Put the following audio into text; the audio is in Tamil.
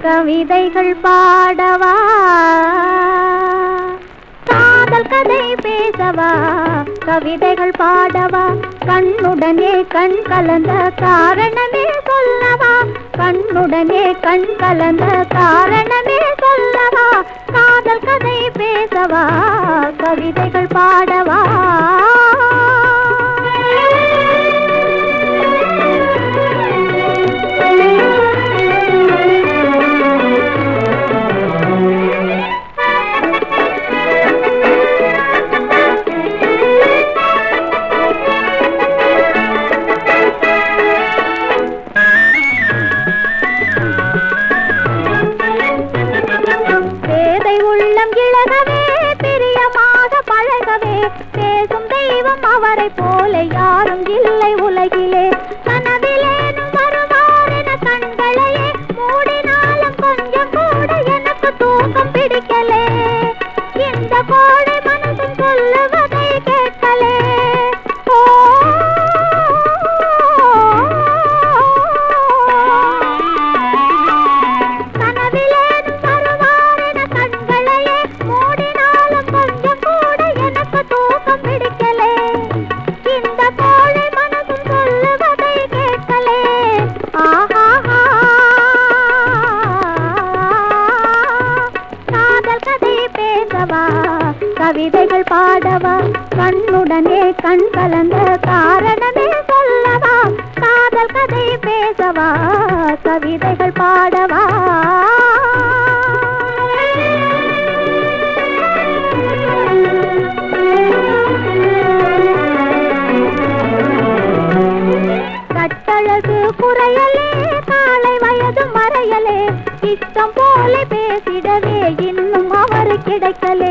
கவிதைகள் பாடவா? காதல் கதை பேசவா? கவிதைகள் பாடவா? கண்ணுடனே கண் கலந்த காரணமே சொல்லவா? கண்ணுடனே கண் கலந்த காரணமே சொல்லவா? காதல் கதை பேசவா? கவிதைகள் பாடவா? பாறை போ காதல் கதை பேசவா? கவிதைகள் பாடவா? கண்ணுடனே கண் கலந்த காரணமே சொல்லவா? காதல் கதை பேசவா? கவிதைகள் பாடவா? கிடைக்கலே கம்புடன்